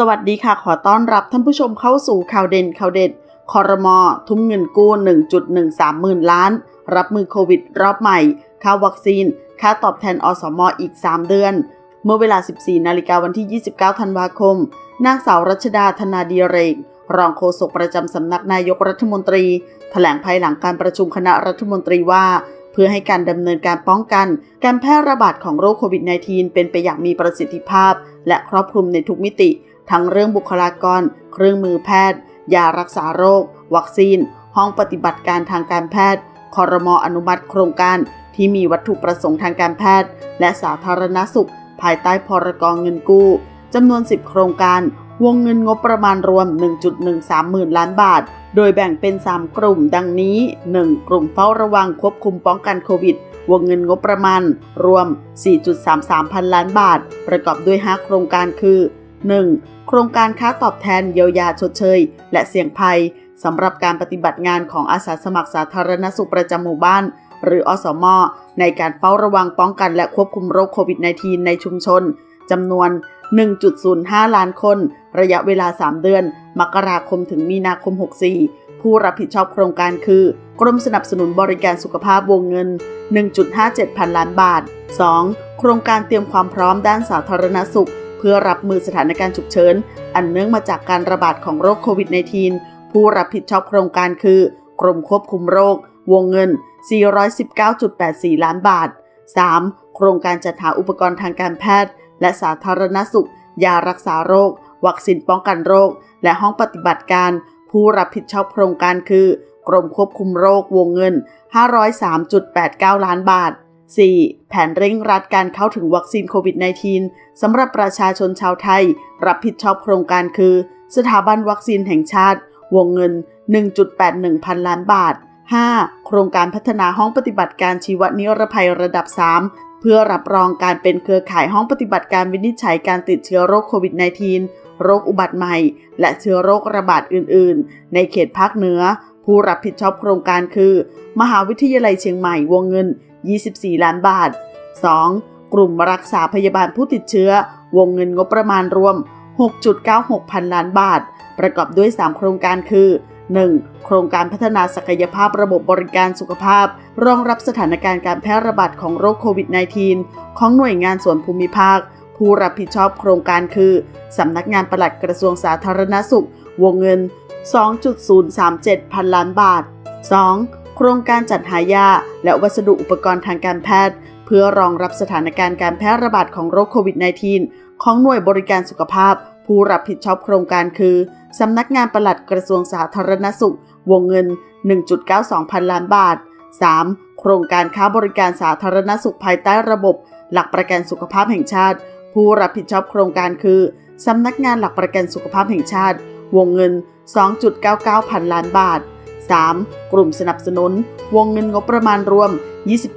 สวัสดีค่ะ ขอต้อนรับท่านผู้ชมเข้าสู่ข่าวเด่นข่าวเด็ดคอรมอทุ่มเงินกู้ 1.13หมื่นล้าน รับมือโควิดรอบใหม่ ค่าวัคซีน ค่าตอบแทนอสมออีก 3 เดือน เมื่อเวลา 14 นาฬิกาวันที่ 29 ธันวาคม นางสาวรัชดาธนาดีเรก รองโฆษกประจำสำนักนายกรัฐมนตรี แถลงภายหลังการประชุมคณะรัฐมนตรีว่า เพื่อให้การดำเนินการป้องกัน การแพร่ระบาดของโรคโควิด -19 เป็นไปอย่างมีประสิทธิภาพ และครอบคลุมในทุกมิติ ทั้งเรื่องบุคลากร เครื่องมือแพทย์ ยารักษาโรค วัคซีน ห้องปฏิบัติการทางการแพทย์คอรมออนุมัติโครงการที่มีวัตถุประสงค์ทางการแพทย์ และสาธารณสุข ภายใต้พรกองเงินกู้จำนวน 10 โครงการ วงเงินงบประมาณรวม 1.13หมื่นล้านบาท โดยแบ่งเป็น 3 กลุ่มดังนี้ 1. กลุ่มเฝ้าระวังควบคุมป้องกันโควิด วงเงินงบประมาณ รวม 4.33 พันล้านบาท ประกอบด้วย 5 โครงการคือ 1. โครงการค่าตอบแทนเยียวยาชดเชย และเสี่ยงภัยสำหรับการปฏิบัติงานของอาสาสมัครสาธารณสุขประจำหมู่บ้าน หรืออสม ในการเฝ้าระวังป้องกันและควบคุมโรคโควิด -19 ในชุมชนจำนวน 1.05 ล้านคน ระยะเวลา 3 เดือน มกราคมถึงมีนาคม 64 ผู้รับผิดชอบโครงการคือกรมสนับสนุนบริการสุขภาพวงเงิน 1.57 พันล้านบาท 2. โครงการเตรียมความพร้อมด้านสาธารณสุข เพื่อรับมือสถานการณ์ฉุกเฉิน อันเนื่องมาจากการระบาดของโรคโควิด -19 ผู้รับผิดชอบโครงการคือกรมควบคุมโรควงเงิน 419.84 ล้านบาท 3. โครงการจัดหาอุปกรณ์ทางการแพทย์ และสาธารณสุข ยารักษาโรค วัคซีนป้องกันโรค และห้องปฏิบัติการ ผู้รับผิดชอบโครงการคือกรมควบคุมโรควงเงิน 503.89 ล้านบาท 4. แผนเร่งรัดการเข้าถึงวัคซีนโควิด -19 สำหรับประชาชนชาวไทย รับผิดชอบโครงการคือ สถาบันวัคซีนแห่งชาติ วงเงิน 1.81 พันล้านบาท 5. โครงการพัฒนาห้องปฏิบัติการชีวนิรภัยระดับ 3 เพื่อรับรองการเป็นเครือข่ายห้องปฏิบัติการวินิจฉัยการติดเชื้อโรคโควิด -19 โรคอุบัติใหม่ และเชื้อโรคระบาดอื่น ๆ ในเขตภาคเหนือ ผู้รับผิดชอบโครงการคือ มหาวิทยาลัยเชียงใหม่วงเงิน 24 ล้านบาท 2. กลุ่มรักษาพยาบาลผู้ติดเชื้อ วงเงินงบประมาณรวม 6.96 พันล้านบาท ประกอบด้วย 3 โครงการคือ 1. โครงการพัฒนาศักยภาพระบบบริการสุขภาพ รองรับสถานการณ์การแพร่ระบาดของโรคโควิด -19 ของหน่วยงานส่วนภูมิภาค ผู้รับผิดชอบโครงการคือ สำนักงานปลัดกระทรวงสาธารณสุข วงเงิน 2.037 พันล้านบาท 2. โครงการจัดหายา และวัสดุอุปกรณ์ทางการแพทย์ เพื่อรองรับสถานการณ์การแพร่ระบาดของโรคโควิด -19 ของหน่วยบริการสุขภาพ ผู้รับผิดชอบโครงการคือ สำนักงานปลัดกระทรวงสาธารณสุข วงเงิน 1.92 พันล้านบาท 3. โครงการค้าบริการสาธารณสุขภายใต้ระบบ หลักประกันสุขภาพแห่งชาติ ผู้รับผิดชอบโครงการคือ สำนักงานหลักประกันสุขภาพแห่งชาติ วงเงิน 2.99 พันล้านบาท 3. กลุ่มสนับสนุน วงเงินงบประมาณรวม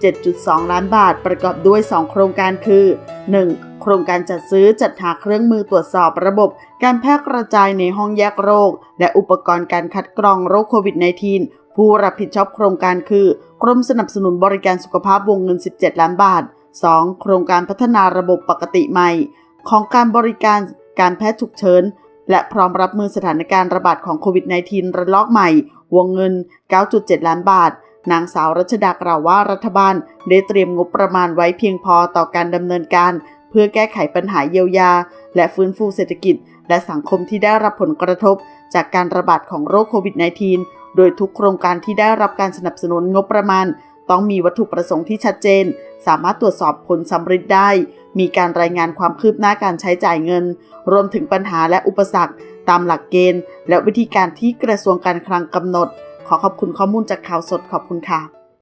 27.2 ล้านบาท ประกอบด้วย 2 โครงการคือ 1. โครงการจัดซื้อจัดหาเครื่องมือตรวจสอบระบบ การแพร่กระจายในห้องแยกโรค และอุปกรณ์การคัดกรองโรคโควิด -19 ผู้รับผิดชอบโครงการคือกรมสนับสนุนบริการสุขภาพวงเงิน 17 ล้านบาท 2. โครงการพัฒนาระบบปกติใหม่ ของการบริการการแพทย์ฉุกเฉินและพร้อมรับมือสถานการณ์ระบาดของโควิด -19 ระลอกใหม่ วงเงิน 9.7 ล้านบาท นางสาวรัชดากล่าวว่ารัฐบาลได้เตรียมงบประมาณไว้เพียงพอต่อการดำเนินการ เพื่อแก้ไขปัญหาเยียวยา และฟื้นฟูเศรษฐกิจ และสังคมที่ได้รับผลกระทบ จากการระบาดของโรคโควิด -19 โดยทุกโครงการที่ได้รับการสนับสนุนงบประมาณ ต้องมีวัตถุประสงค์ที่ชัดเจน สามารถตรวจสอบผลสำเร็จได้ มีการรายงานความคืบหน้าการใช้จ่ายเงิน รวมถึงปัญหาและอุปสรรค ตามหลักเกณฑ์ และวิธีการที่กระทรวงการคลังกำหนด ขอขอบคุณข้อมูลจากข่าวสดขอบคุณค่ะ